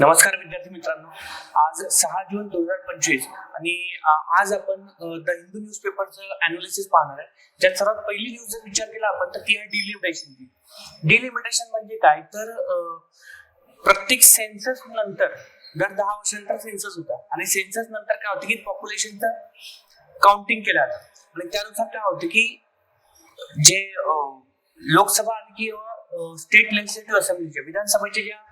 नमस्कार विद्यार्थी मित्रांनो. आज सहा जून दोन हजार पंचवीस आणि आज आपण द हिंदू न्यूज पेपरचं अनालिसिस पाहणार आहे. ज्यात सर्वात पहिली न्यूज जर विचार केला आपण तर ती आहे डिलिमिटेशनची डिलिमिटेशन म्हणजे काय? तर प्रत्येक सेन्सस नंतर दर दहा वर्षानंतर सेन्सस होता. आणि सेन्सस नंतर काय होतं की पॉप्युलेशनचं काउंटिंग केलं जातं. आणि त्यानुसार काय होतं की जे लोकसभा आणि किंवा स्टेट लेजिस्लेटिव्ह असेंब्लीचे विधानसभेचे ज्या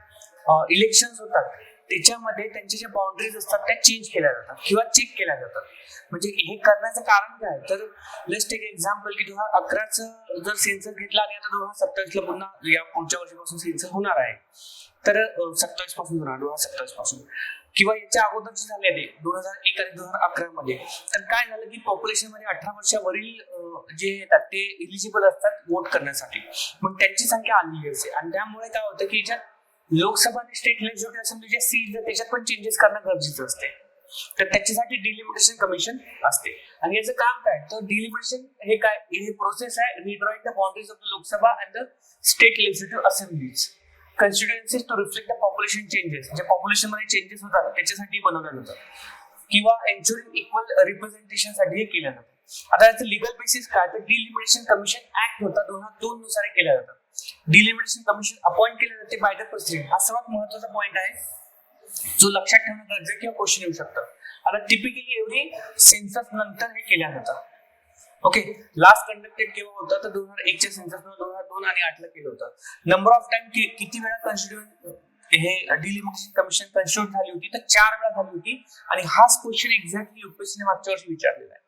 इलेक्शन होतात. त्याच्यामध्ये त्यांच्या ज्या बाउंड्रीज असतात त्या चेंज केल्या जातात किंवा चेक केल्या जातात. म्हणजे हे करण्याचं कारण काय? तर लेस्ट एक एक्झाम्पल की दोन हजार अकराचं जर सेन्सर घेतला आणि आता दोन हजार सत्तावीसला पुन्हा या पुढच्या वर्षीपासून सेन्सर होणार आहे. तर सत्तावीसपासून होणार दोन हजार सत्तावीसपासून किंवा याच्या अगोदरचे झालेले दोन हजार एक आणि दोन हजार अकरा मध्ये तर काय झालं की पॉप्युलेशनमध्ये अठरा वर्षावरील जे येतात ते इलिजिबल असतात वोट करण्यासाठी. मग त्यांची संख्या आलेली असते आणि त्यामुळे काय होतं की ज्या लोकसभा आणि स्टेट लेजिस्लेटिव्ह असेंब्लीचे सीट त्याच्यात पण चेंजेस करणं गरजेचं असते तर त्याच्यासाठी डिलिमिटेशन कमिशन असते. आणि याचं काम काय? तर डिलिमिटेशन हे काय? हे प्रोसेस आहे. Redrawing the boundaries of the Lok Sabha and the state legislative assemblies constituencies to reflect the population changes जे पॉप्युलेशनमध्ये चेंजेस होतात त्याच्यासाठी बनवलं जातं किंवा एन्शुरिंग इक्वल रिप्रेझेंटेशनसाठी हे केलं जातं आता याचं लिगल बेसिस काय? तर डिलिमिटेशन कमिशन ऍक्ट होता. दोन हजार दोन नुसार केलं जातं डिलिमिटेशन कमिशन अपॉइंट केलं जाते बाय द प्रेसिडेंट हा सर्वात महत्त्वाचा पॉईंट आहे जो लक्षात ठेवणं गरजेचं किंवा क्वेश्चन येऊ शकतं. आता टिपिकली एवढी सेन्सस नंतर हे केल्या जातं. ओके लास्ट कंडक्टेड केव्हा होतं तर दोन हजार एकच्या सेन्सस दोन हजार दोन आणि आठला केलं होतं. नंबर ऑफ टाइम किती वेळा कन्स्टिट्यूट हे डिलिमिटेशन कमिशन कन्स्टिट्यूट झाली होती तर चार वेळा झाली होती. आणि हाच क्वेश्चन एक्झॅक्टली युपीएससीने मागच्या वर्षी विचारलेला आहे.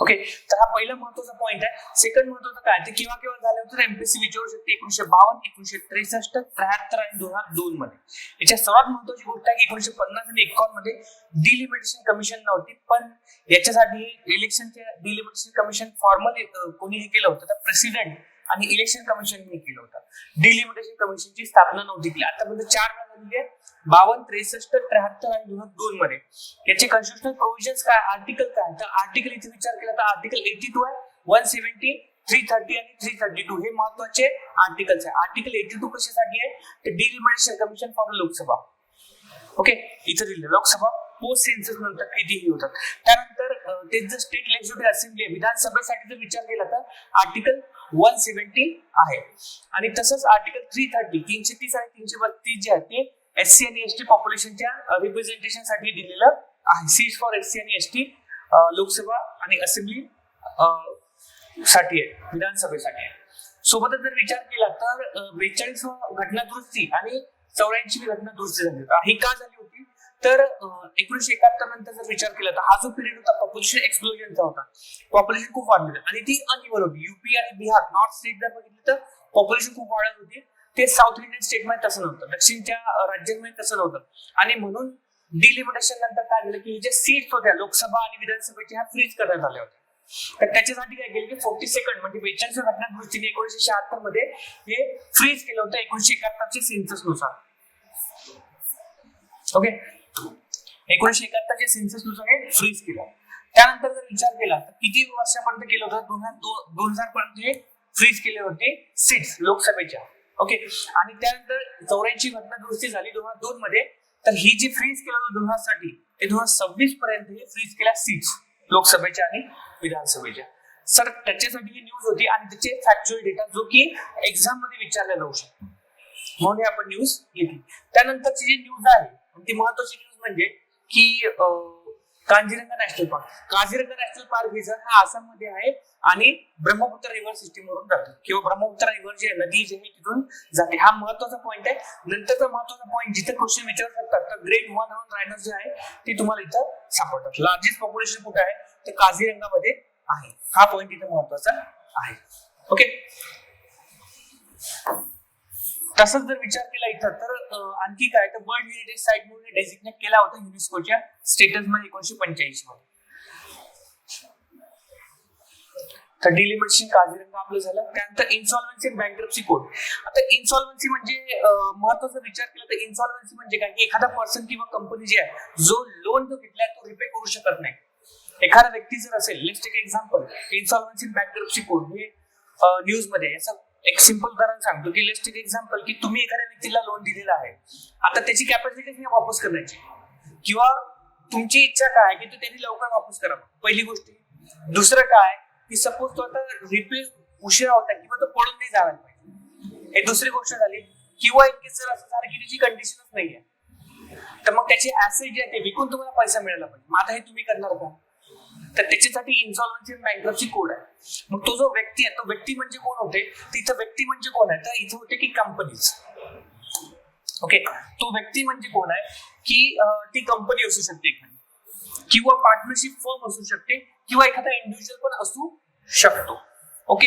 ओके तर हा पहिला महत्त्वाचा पॉईंट आहे. सेकंड महत्वाचं काय? ते केव्हा केव्हा झालं होतं? एमपीसी विचारू शकते एकोणीशे बावन्न एकोणीशे त्रेसष्ट त्र्याहत्तर आणि दोन हजार दोन मध्ये. याच्या सर्वात महत्वाची गोष्ट आहे की एकोणीशे पन्नास आणि एकावन्नमध्ये डिलिमिटेशन कमिशन नव्हती पण याच्यासाठी इलेक्शनच्या डिलिमिटेशन कमिशन फॉर्मल कोणी हे केलं होतं? तर प्रेसिडेंट आणि इलेक्शन कमिशनने केलं होतं. डिलिमिटेशन कमिशनची स्थापना नव्हती केली आतापर्यंत चार वेळा झालेली आहे. बावन्न त्रेसष्ट त्र्याहत्तर आणि दोन हजार दोन मध्ये. याचे कॉन्स्टिट्युशनल प्रोव्हिजन्स काय? आर्टिकल काय? तर आर्टिकल इथे विचार केला तर आर्टिकल एटी टू आहे. वन सेव्हन्टी थ्री थर्टी आणि थ्री थर्टी टू हे महत्त्वाचे आर्टिकल्स आहे. आर्टिकल एटी टू कशासाठी आहे? तर delimitation commission for Lok Sabha. Okay इथं दिलं लोकसभा पोस्ट सेन्सस नंतर कितीही होतात. त्यानंतर ते जर स्टेट लेजिस्लेटिव्ह असेंब्ली आहे विधानसभेसाठी जर विचार केला तर आर्टिकल वन सेव्हन्टी आहे. आणि तसंच आर्टिकल थ्री थर्टी तीनशे तीस आणि तीनशे बत्तीस जे आहे ते एस सी आणि एस टी पॉप्युलेशनच्या रिप्रेझेंटेशनसाठी दिलेलं आहे. सीट फॉर एस सी आणि एस टी लोकसभा आणि असेंब्ली साठी आहे विधानसभेसाठी आहे. सोबतच जर विचार केला तर बेचाळीस घटना दुरुस्ती आणि चौऱ्याऐंशी घटना दुरुस्ती झाली होती. ही का झाली होती? तर एकोणीशे एकाहत्तर नंतर जर विचार केला तर हा जो पिरियड होता पॉप्युलेशन एक्सप्लोजनचा होता. पॉप्युलेशन खूप वाढलं आणि ती अनइव्हन होती युपी आणि बिहार नॉर्थ स्टेट जर बघितलं तर पॉप्युलेशन खूप वाढत होती. ते साऊथ इंडियन स्टेटमध्ये तसं नव्हतं दक्षिणच्या राज्यांमध्ये तसं नव्हतं. आणि म्हणून डिलिमिटेशन नंतर काय झालं की हे जे सीट्स होत्या लोकसभा आणि विधानसभेच्या ह्या फ्रीज करण्यात आल्या होत्या. तर त्याच्यासाठी काय केलं की फोर्टी सेकंड म्हणजे बेचाळीस घटना दृष्टीने एकोणीशे शहात्तरमध्ये हे फ्रीज केलं होतं एकोणीशे एकाहत्तरच्या सेन्ससनुसार. ओके एकोणीशे एकाहत्तरच्या सेन्ससनुसार हे फ्रीज केलं. त्यानंतर जर विचार केला तर किती वर्षापर्यंत केलं होतं? दोन हजार दोन हजार पर्यंत हे फ्रीज केले होते सीट्स लोकसभेच्या. ओके आणि त्यानंतर चौऱ्याऐंशी घटना दुरुस्ती झाली दोन हजार दोन मध्ये. तर ही जी फ्रीज केलं होतं दोन हजारसाठी ते दोन हजार सव्वीस पर्यंत हे फ्रीज केल्या सीट्स लोकसभेच्या आणि विधानसभेच्या. सर त्याच्यासाठी ही न्यूज होती आणि त्याचे फॅक्च्युअल डेटा जो की एक्झाममध्ये विचारला जाऊ शकतो. म्हणून आपण न्यूज घेतली. त्यानंतरची जी न्यूज आहे ती महत्वाची न्यूज म्हणजे की Kaziranga national park. Kaziranga national park हे सर हा आसाममध्ये आहे आणि ब्रह्मपुत्र रिव्हर सिस्टीम वरून जातो. किंवा ब्रह्मपुत्र रिव्हर जी आहे नदी जी आहे तिथून जाते. हा महत्त्वाचा पॉईंट आहे. नंतरचा महत्त्वाचा पॉईंट जिथे क्वेश्चन विचारू शकतात तर ग्रेट वन हॉर्न रायनर जे आहे ते तुम्हाला इथं सापडतात. लार्जेस्ट पॉप्युलेशन कुठे आहे? ते काझीरंगामध्ये आहे. हा पॉईंट इथे महत्त्वाचा आहे. ओके तसंच जर विचार केला इथं तर आणखी काय तर वर्ल्ड हेरिटेज साईट म्हणून डेसिग्नेट केला होता युनेस्कोच्या स्टेटसमध्ये एकोणीशे पंच्याऐंशी मध्ये तर डिलिमिटेशन काझीरंगा आपलं झालं. त्यानंतर इन्सॉल्व्हन्सी बँक्रप्सी कोड आता इन्सॉल्व्हन्सी म्हणजे महत्त्वाचा विचार केला तर इन्सॉल्व्हन्सी म्हणजे काय? की एखादा पर्सन किंवा कंपनी जी आहे जो लोन जो घेतलाय तो रिपे करू शकत नाही. एखादा व्यक्ती जर असेल let's take example insolvency bankruptcy code हे न्यूजमध्ये याचा एक सिंपल कारण सांगतो की लेस्ट एक्झाम्पल की तुम्ही एखाद्या व्यक्तीला लोन दिलेलं आहे. आता त्याची कॅपॅसिटी नाही वापस करण्याची किंवा तुमची इच्छा काय आहे की तो त्यांनी लवकर वापस करावा पहिली गोष्ट. दुसरं काय की सपोज तो आता रिपे उशिरा होता किंवा तो पडून नाही जायला पाहिजे. हे दुसरी गोष्ट झाली. किंवा इन केस जर असं झालं की त्याची कंडिशनच नाहीये. तर मग त्याचे ऍसेट जे आहे ते विकून तुम्हाला पैसा मिळाला पाहिजे. मग आता हे तुम्ही करणार का? तर त्याच्यासाठी इन्सॉल्वन्सी बँक्रप्सी कोड आहे. मग तो जो व्यक्ती आहे तो व्यक्ती म्हणजे कोण होते? तिथं व्यक्ती म्हणजे कोण आहे? तर इथं होते की कंपनीज ओके तो व्यक्ती म्हणजे कोण आहे? की ती कंपनी असू शकते एखादी. किंवा पार्टनरशिप फर्म असू शकते किंवा एखादा इंडिव्हिज्युअल पण असू शकतो. ओके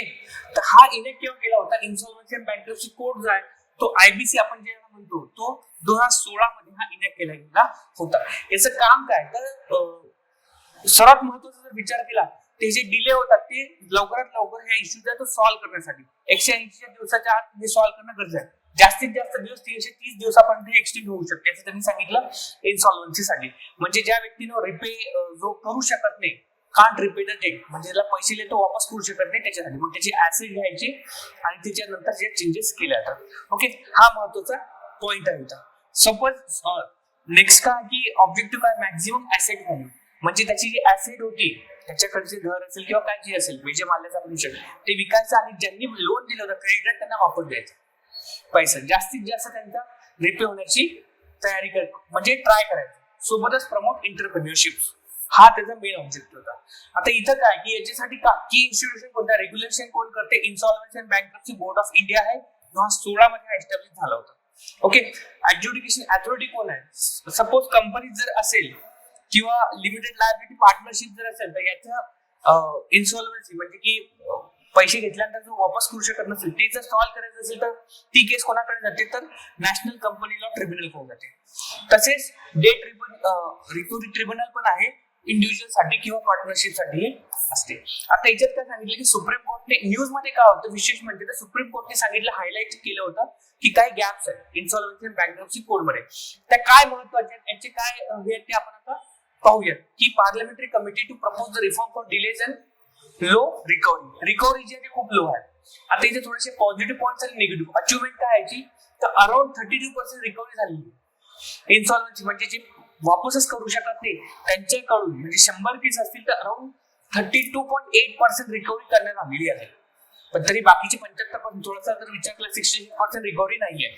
तर हा इनेक्ट केव्हा केला होता इन्सॉल्वन्सी अँड बँक्रप्सी कोड जो आहे तो आयबीसी आपण जे म्हणतो तो दोन हजार सोळा मध्ये हा इनेक्ट केला गेला होता. याचं काम काय? तर सर्वात महत्त्वाचा जर विचार केला ते जे डिले होतात ते लवकरात लवकर ह्या इश्यूचा तो सॉल्व्ह करण्यासाठी. एकशे ऐंशी दिवसाच्या आत हे सॉल्व्ह करणं गरजेचं आहे. जास्तीत जास्त दिवस तीनशे तीस दिवसापर्यंत एक्सटेंड होऊ शकते असं त्यांनी सांगितलं इन्सॉल्वन्सीसाठी म्हणजे ज्या व्यक्तीनं रिपे जो करू शकत नाही कांट रिपे द डेट म्हणजे त्याला पैसे तो वापस करू शकत नाही त्याच्यासाठी. मग त्याची ऍसिड घ्यायची आणि त्याच्यानंतर जे चेंजेस केले जातात. ओके हा महत्त्वाचा पॉइंट आहे इथं. सपोज नेक्स्ट का की ऑब्जेक्टिव्ह काय मॅक्झिमम ऍसेट व्हॅल्यू म्हणजे त्याची जी ऍसिड होती त्याच्याकडचे घर असेल किंवा काय जे असेल विजय माल्याचा परिचय ते विकायचं आणि ज्यांनी लोन दिलं होतं क्रेडिट त्यांना वापरून द्यायचं. पैसा जास्तीत जास्त त्यांचा रिपे होण्याची तयारी कर म्हणजे ट्राय करायचं. सोबतच प्रमोट इंटरप्रिन्युअरशिप हा त्याचा मेन ऑब्जेक्ट होता. आता इथं काय की याच्यासाठी का की इन्स्टिट्यूशन कोणत्या रेग्युलेशन कोण करते? Insolvency and bankruptcy board of India आहे. दोन हजार सोळा मध्ये एस्टॅब्लिश झाला होता. ओके ऍड्युडिकेशन अथॉरिटी कोण आहे? सपोज कंपनी जर असेल किंवा लिमिटेड लायबिलिटी पार्टनरशिप जर असेल तर याचं इन्सॉल्वन्सी म्हणजे की पैसे घेतल्यानंतर जो वापस करू शकत नसेल ते जर सॉल्व्ह करायचं असेल तर ती केस कोणाकडे जाते? तर नॅशनल कंपनी लॉ ट्रिब्युनलकडे जाते. तसेच डे ट्रिब्युनल रिकव्हरी ट्रिब्युनल पण आहे इंडिव्हिज्युअलसाठी किंवा पार्टनरशिपसाठी असते. आता याच्यात काय सांगितलं की सुप्रीम कोर्टने न्यूजमध्ये काय होतं विशेष म्हणजे तर सुप्रीम कोर्टने सांगितलं हायलाईट केलं होतं की काय गॅप्स आहेत इन्सॉल्वन्सी बँक्रप्सी कोडमध्ये. त्या काय महत्त्वाचे आहेत याचे काय हे आहेत ते आपण आता पाहूयात की parliamentary committee to propose the reform for delays and low recovery recovery जी आहे ते खूप लो आहे. आता इथे थोडेसे पॉझिटिव्ह पॉईंट आणि निगेटिव्ह अचिव्हमेंट काय आहे याची तर around thirty two percent recovery झालेली इन्सॉल्वन्सी म्हणजे जे वापसच करू शकत नाही त्यांच्याकडून म्हणजे शंभर केस असतील तर around thirty two point eight percent recovery करण्यात आलेली आहे. पण तरी बाकीचे पंच्याहत्तर पर्सेंट थोडासा जर विचार केला सिक्स्टी पर्सेंट रिकव्हरी नाहीये.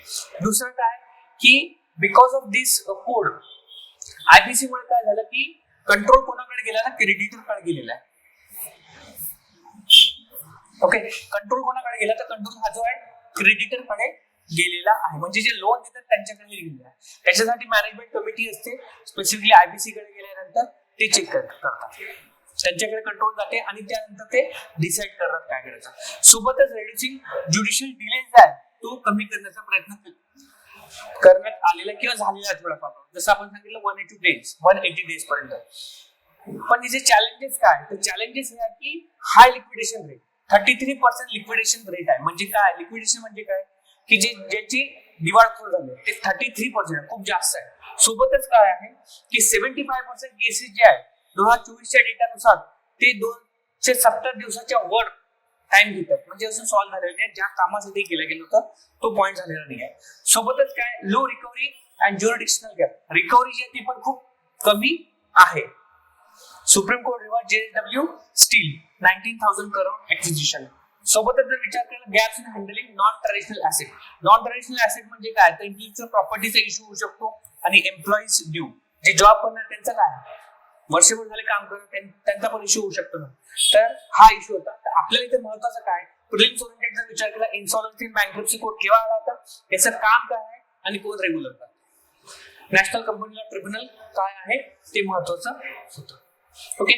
दुसरं काय? की because of this code IPC मुळे काय झालं की कंट्रोल कोणाकडे गेला ना? क्रेडिटरकडे गेलेला आहे. ओके कंट्रोल कोणाकडे गेला तर कंट्रोल हा जो आहे क्रेडिटरकडे गेलेला आहे. म्हणजे जे लोन देतात त्यांच्याकडे गेलेला आहे. त्याच्यासाठी मॅनेजमेंट कमिटी असते. स्पेसिफिकली आयबीसी कडे गेल्यानंतर ते चेक करतात. त्यांच्याकडे कंट्रोल जाते आणि त्यानंतर ते डिसाईड करतात काय करायचं. सोबतच रेड्युसिंग ज्युडिशियल डिले आहे तो कमी करण्याचा प्रयत्न करण्यात आलेला किंवा झालेला आहे थोडाफार. जसं आपण सांगितलं one eighty days one eighty days पर्यंत. पण हिचे चॅलेंजेस काय तर चॅलेंजेस हे आहे की high liquidation rate thirty three percent liquidation rate आहे. म्हणजे काय? लिक्विडेशन म्हणजे काय? की जे ज्याची दिवाळखोर झाली ते थर्टी थ्री पर्सेंट खूप जास्त आहे. सोबतच काय आहे की सेव्हन्टी फाय पर्सेंट केसेस जे आहे दोन हजार चोवीसच्या डेटानुसार ते दोनशे सत्तर दिवसाच्या वर टाइम घेतात म्हणजे अजून सॉल्व्ह झालेलं नाही. ज्या कामासाठी केलं गेलं होतं तो पॉईंट झालेला नाही आहे. सोबतच काय? Low recovery and jurisdictional gap recovery जी आहे ती पण खूप कमी आहे. Supreme court Riva J W steel nineteen thousand crore acquisition सोबतच जर विचार केला gaps in handling non traditional asset non traditional asset म्हणजे काय? तर इंटेलेक्च्युअल प्रॉपर्टीचा इश्यू होऊ शकतो आणि एम्प्लॉईज ड्यू जे जॉब करणार त्यांचं काय? वर्षभर झाले काम करत त्यांचा पण इश्यू होऊ शकतो ना. तर हा इश्यू होता. तर आपल्याला इथे महत्वाचं काय? प्रिलिम्स ओरिएंटेड जर विचार केला इन्सॉल्वन्सी बँक्रप्सी कोड केव्हा आला होता? याचं काम काय आहे? आणि कोण रेग्युलर करतात नॅशनल कंपनीला ट्रिब्युनल काय आहे? ते महत्वाचं होतं. ओके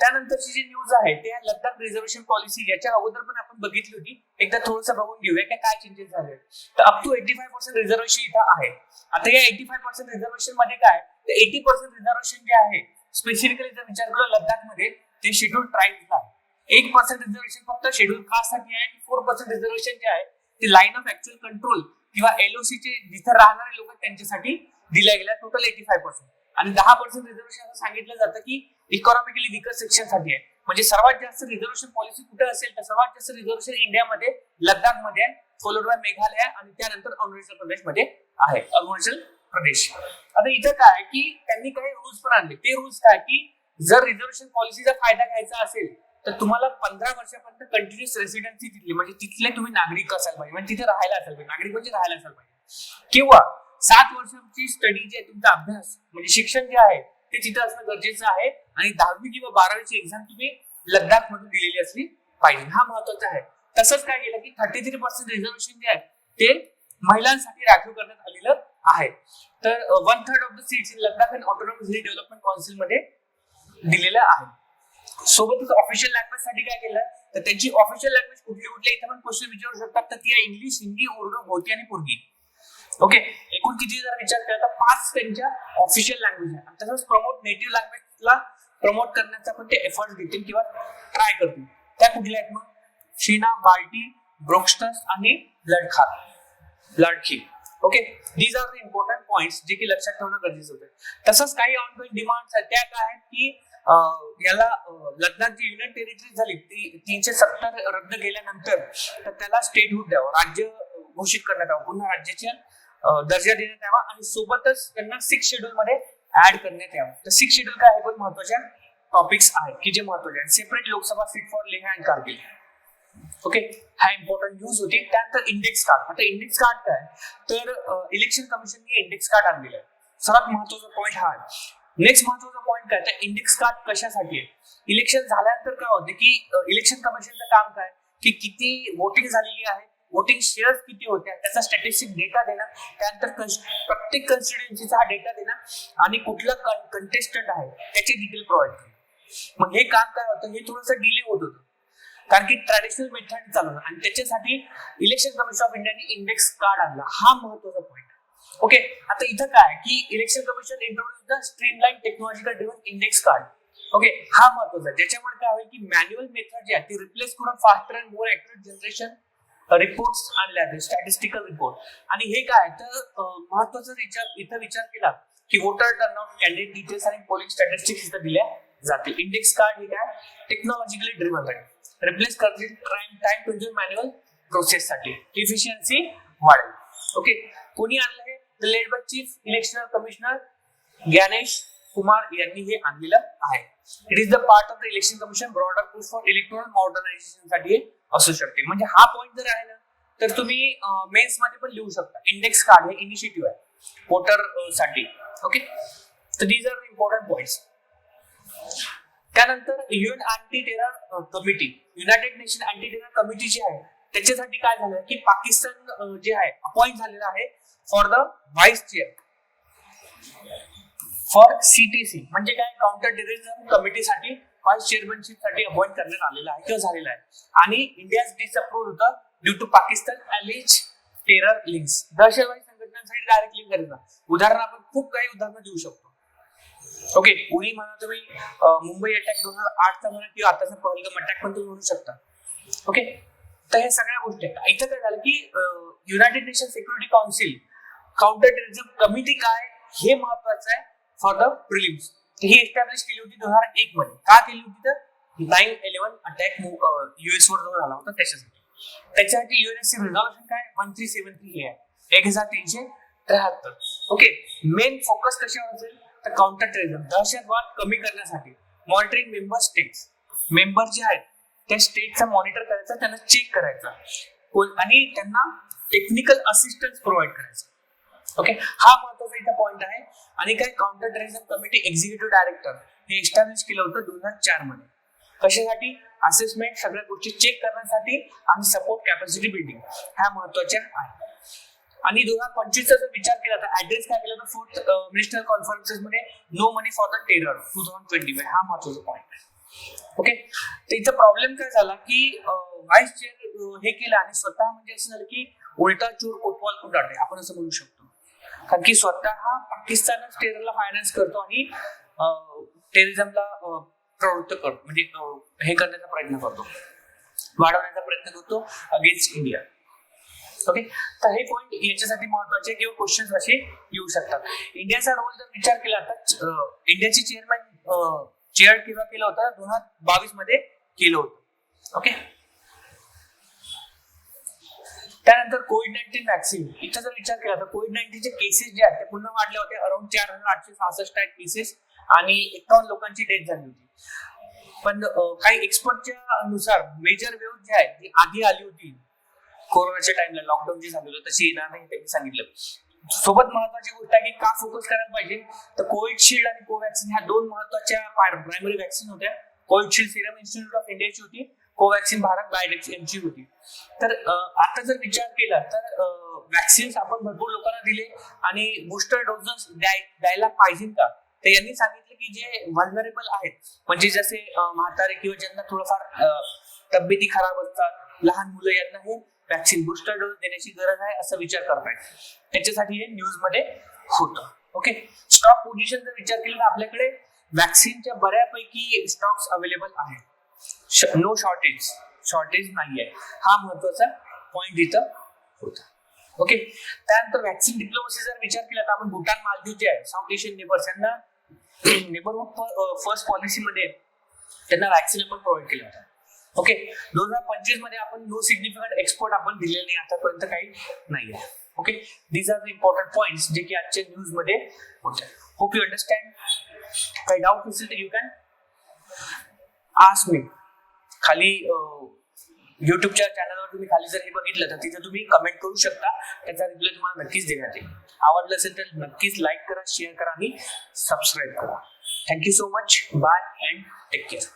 त्यानंतरची जी न्यूज आहे ते लद्दाख रिझर्वेशन पॉलिसी याच्या अगोदर पण आपण बघितली होती. एकदा थोडस बघून घेऊया की काय चेंजेस झाले. तर up to eighty five percent reservation इथं आहे. आता या एटी फाय पर्सेंट रिझर्वेशनमध्ये काय? तर एटी पर्सेंट रिझर्वेशन जे आहे स्पेसिफिकली जर विचार केला लद्दाखमध्ये ते शेड्यूल ट्राईब्सला आहे एक पर्सेंट रिझर्वेशन फक्त शेड्यूल कास्टसाठी आहे आणि फोर पर्सेंट रिझर्वेशन जे आहे ते लाईन ऑफ ऍक्च्युअल कंट्रोल किंवा एलओसी चे जिथे राहणारे लोक त्यांच्यासाठी दिल्या गेल्या टोटल एटी फाय पर्सेंट आणि दहा पर्सेंट रिझर्वेशन असं सांगितलं जातं की इकॉनॉमिकली विकर सेक्शनसाठी आहे. म्हणजे सर्वात जास्त रिझर्वेशन पॉलिसी कुठे असेल तर सर्वात जास्त रिझर्वेशन इंडियामध्ये लडाखमध्ये आहे फॉलोड बाय मेघालय आणि त्यानंतर अरुणाचल प्रदेशमध्ये आहे. अरुणाचल प्रदेश. आता इथं काय की त्यांनी काही रूल्स पण आणले. ते रूल्स काय की जर रिझर्वेशन पॉलिसीचा फायदा घ्यायचा असेल तर तुम्हाला पंधरा वर्षापर्यंत कंटिन्युअस रेसिडेन्सी तिथली म्हणजे तिथले तुम्ही नागरिक असाल पाहिजे. म्हणजे तिथे राहायला असाल पाहिजे. नागरिक म्हणजे राहायला असाल पाहिजे. किंवा सात वर्षांची स्टडी जी आहे तुमचा अभ्यास म्हणजे शिक्षण जे आहे ते तिथं असणं गरजेचं आहे. आणि दहावी किंवा बारावीची एक्झाम तुम्ही लद्दाख मधून दिलेली असली पाहिजे. हा महत्त्वाचा आहे. तसंच काय केलं की थर्टी थ्री पर्सेंट रिझर्वेशन जे आहे ते महिलांसाठी राखीव करण्यात आलेलं आहे. तर one third of the seats in Ladakh and autonomous hill development काउन्सिलमध्ये दिलेलं आहे सोबतच ऑफिशियल लँग्वेजसाठी काय केलं? तर त्यांची ऑफिशियल लँग्वेज कुठली कुठली इथे पण क्वेश्चन विचारू शकतात. तर ती आहे इंग्लिश हिंदी उर्दू भोती आणि पुर्गी ओके एकूण किती जर विचार केला? तर पाच त्यांच्या ऑफिशियल लँग्वेज आहे तसंच प्रमोट नेटिव्ह लँग्वेजला प्रमोट करण्याचा पण ते एफर्ट घेतील किंवा ट्राय करतील. त्या कुठल्या आहेत मग? शीना बाल्टी ब्रोक्स्टस आणि लडखा. Ladakhi. Okay these are the important points जे की लक्षात ठेवणं गरजेचं होतं. तसंच काही ऑनगोईंग डिमांड्स आहेत. त्या काय आहेत की याला लग्नात जी युनियन टेरिटरी झाली ती तीनशे सत्तर रद्द केल्यानंतर तर त्याला स्टेटहूड द्यावं. राज्य घोषित करण्यात यावं. पुन्हा राज्याच्या दर्जा देण्यात यावा आणि सोबतच त्यांना सिक्स शेड्यूल मध्ये ऍड करण्यात यावं. तर सिक्स शेड्यूल काय आहे पण महत्त्वाच्या टॉपिक्स आहेत की जे महत्त्वाचे आहेत. Separate Lok Sabha seat for Leh and Kargil okay हा इम्पॉर्टंट न्यूज होती. त्यानंतर इंडेक्स कार्ड आता इंडेक्स कार्ड काय? तर इलेक्शन कमिशनने इंडेक्स कार्ड आणलेलं आहे. सर्वात महत्त्वाचा पॉईंट हा आहे. नेक्स्ट महत्त्वाचा पॉईंट काय? तर इंडेक्स कार्ड कशासाठी आहे? इलेक्शन झाल्यानंतर काय होते की इलेक्शन कमिशनचं काम काय? की किती वोटिंग झालेली आहे? वोटिंग शेअर्स किती होत्या त्याचा स्टॅटिस्टिक डेटा देणं. त्यानंतर प्रत्येक कन्स्टिट्युएन्सीचा हा डेटा देणं. आणि कुठलं कंटेस्टंट आहे त्याची डिटेल प्रोव्हाइड करणं. मग हे काम काय होतं? हे थोडंसं डिले होत होतं. कारण की ट्रॅडिशनल मेथड चालवलं आणि त्याच्यासाठी इलेक्शन कमिशन ऑफ इंडियाने इंडेक्स कार्ड आणला. हा महत्त्वाचा पॉईंट ओके आता इथं काय? की election commission introduce the streamline technological driven index card okay हा महत्त्वाचा आहे. ज्याच्यामुळे काय होईल की मॅन्युअल मेथड जी आहे ती रिप्लेस करून faster and more accurate generation reports आणल्या आहेत. स्टॅटिस्टिकल रिपोर्ट आणि हे काय? तर महत्त्वाचा विचार इथं विचार केला की वोटर टर्नआउट कॅन्डिडेट डिटेल्स आणि पोलिंग स्टॅटिस्टिक्स इथं दिल्या जाते इंडेक्स कार्ड हे काय? टेक्नॉलॉजिकली ड्रिव्हन राहील रिप्लेस करतील time time to manual process साठी. इफिशियन्सी वाढेल. ओके कोणी आणलं हे led by chief election commissioner Gyanesh Kumar यांनी हे आणलेलं आहे. It is the part of the election commission broader push for electronic मॉडर्नायझेशनसाठी असू शकते. म्हणजे हा पॉईंट जर आहे ना तर तुम्ही मेन्समध्ये पण लिहू शकता. इंडेक्स कार्ड हे इनिशिएटिव्ह आहे. वोटरसाठी. ओके तर दीज आर इम्पॉर्टंट पॉइंट्स त्यानंतर UN anti terror committee united nation anti terror committee जी आहे त्याच्यासाठी काय झालं की पाकिस्तान जे आहे अपॉइंट झालेलं आहे for the vice chair for CTC म्हणजे काय? काउंटर टेरिझम कमिटीसाठी व्हाईस चेअरमॅनशिपसाठी अपॉइंट करण्यात आलेलं आहे किंवा झालेलं आहे. आणि इंडिया डिसअप्रूव्ह होतं due to Pakistan alleged terror links दहशतवादी संघटनांसाठी डायरेक्ट लिंक करायचा. उदाहरण आपण खूप काही उदाहरणं देऊ शकतो. ओके उरी म्हणा तुम्ही मुंबई अटॅक दोन हजार आठचा म्हणा किंवा आताचा पहलगाम अटॅक पण तुम्ही म्हणू शकता. ओके तर हे सगळ्या गोष्टी आहेत. इथं काय झालं की united nation security council counter terrorism committee काय हे महत्वाचं आहे फॉर द प्रिलिम्स ही एस्टॅब्लिश केली होती दोन हजार एक मध्ये. का केली होती तर? नाईन इलेव्हन अटॅक युएस वर जो झाला होता त्याच्यासाठी. त्याच्यासाठी युएनएससी रिझॉल्युशन काय? वन थ्री सेवन थ्री हे आहे. एक हजार तीनशे त्र्याहत्तर. ओके मेन फोकस कशावर असेल तर काउंटर टेरिझम दहशतवाद कमी करण्यासाठी मॉनिटरिंग मेंबर स्टेट्स मेंबर जे आहेत त्या स्टेटचा मॉनिटर करायचा त्यांना चेक करायचा. आणि त्यांना टेक्निकल असिस्टन्स प्रोव्हाइड करायचा. ओके हा महत्त्वाचा इथं पॉईंट आहे. आणि काय counter terrorism committee executive director हे एस्टॅब्लिश केलं होतं दोन हजार चारमध्ये. कशासाठी? असेसमेंट सगळ्या गोष्टी चेक करण्यासाठी आणि सपोर्ट कॅपॅसिटी बिल्डिंग ह्या महत्त्वाच्या आहेत आणि दोन हजार पंचवीसचा जर विचार केला तर ऍड्रेस काय केला तर फोर्थ मिनिस्टर कॉन्फरन्सेस मध्ये no money for the terror two thousand twenty हा महत्त्वाचा पॉईंट ओके तर इथं प्रॉब्लेम काय झाला की व्हाईस चेअर हे केलं आणि स्वतः म्हणजे असं झालं की उलटा चोर कोतवाल कुटाटे आपण असं म्हणू शकतो. कारण की स्वतः हा पाकिस्तानच टेररला फायनान्स करतो आणि टेरिझमला प्रवृत्त करतो. म्हणजे हे करण्याचा प्रयत्न करतो. वाढवण्याचा प्रयत्न करतो अगेन्स्ट इंडिया ओके तर हे पॉईंट याच्यासाठी महत्त्वाचे किंवा क्वेश्चन असे येऊ शकतात. इंडियाचा रोल जर विचार केला तर इंडियाची चेअरमॅन चेअर केव्हा केलं होतं दोन हजार बावीसमध्ये केलं होतं. ओके त्यानंतर कोविड नाईन्टीन वॅक्सिन इथं जर विचार केला तर कोविड नाईन्टीनचे केसेस जे आहेत ते पुन्हा वाढले होते. अराउंड चार हजार आठशे सहासष्ट आहेत केसेस आणि एकावन्न लोकांची डेथ झाली होती. पण काही एक्सपर्टच्या नुसार मेजर वेव्ह जे आहे ती आधी आली होती. कोरोनाच्या टाइमला लॉकडाऊन जे सांगितलं तशी येणार नाही त्यांनी सांगितलं. सोबत महत्वाची गोष्ट आहे की का फोकस करायला पाहिजे? तर कोविडशिल्ड आणि कोवॅक्सिन ह्या दोन महत्त्वाच्या प्रायमरी वॅक्सिन होत्या. कोविडशिल्ड सिरम इन्स्टिट्यूट ऑफ इंडियाची होती. कोवॅक्सिन भारत बायोटेक्स यांची होती. तर आता जर विचार केला तर वॅक्सिन्स आपण भरपूर लोकांना दिले आणि बुस्टर डोसेस द्यायला पाहिजे का? तर यांनी सांगितलं की जे व्हल्नरेबल आहेत म्हणजे जसे म्हातारे किंवा ज्यांना थोडंफार तब्येती खराब असतात लहान मुलं यांना हे वॅक्सिन बुस्टर डोस देण्याची गरज आहे असा विचार करतायत. त्याच्यासाठी हे न्यूजमध्ये होतं. ओके स्टॉक पोझिशन जर विचार केला तर आपल्याकडे वॅक्सिनच्या बऱ्यापैकी स्टॉक्स अवेलेबल आहेत. नो शॉर्टेज शॉर्टेज नाहीये. हा महत्त्वाचा पॉइंट इथं होता. ओके त्यानंतर वॅक्सिन डिप्लोमसी जर विचार केला तर आपण भूटान मालदीव जे आहे साऊथ एशियन नेबर्स यांना नेबरहुड फर्स्ट पॉलिसीमध्ये त्यांना वॅक्सिन आपण प्रोव्हाइड केलं होतं. ओके दोन हजार पंचवीसमध्ये आपण नो सिग्निफिकंट एक्सपोर्ट आपण दिलेले नाही आतापर्यंत काही नाही आहे okay these are the important points जे की आजच्या न्यूजमध्ये होते होप यू अंडरस्टँड काही डाऊट असेल तर यू कॅन आस्क मी खाली युट्यूबच्या चॅनलवर तुम्ही खाली जर हे बघितलं तर तिथे तुम्ही कमेंट करू शकता. त्याचा रिप्लाय तुम्हाला नक्कीच देण्यात येईल. आवडलं असेल तर नक्कीच लाईक करा शेअर करा आणि सबस्क्राईब करा. Thank you so much bye and take care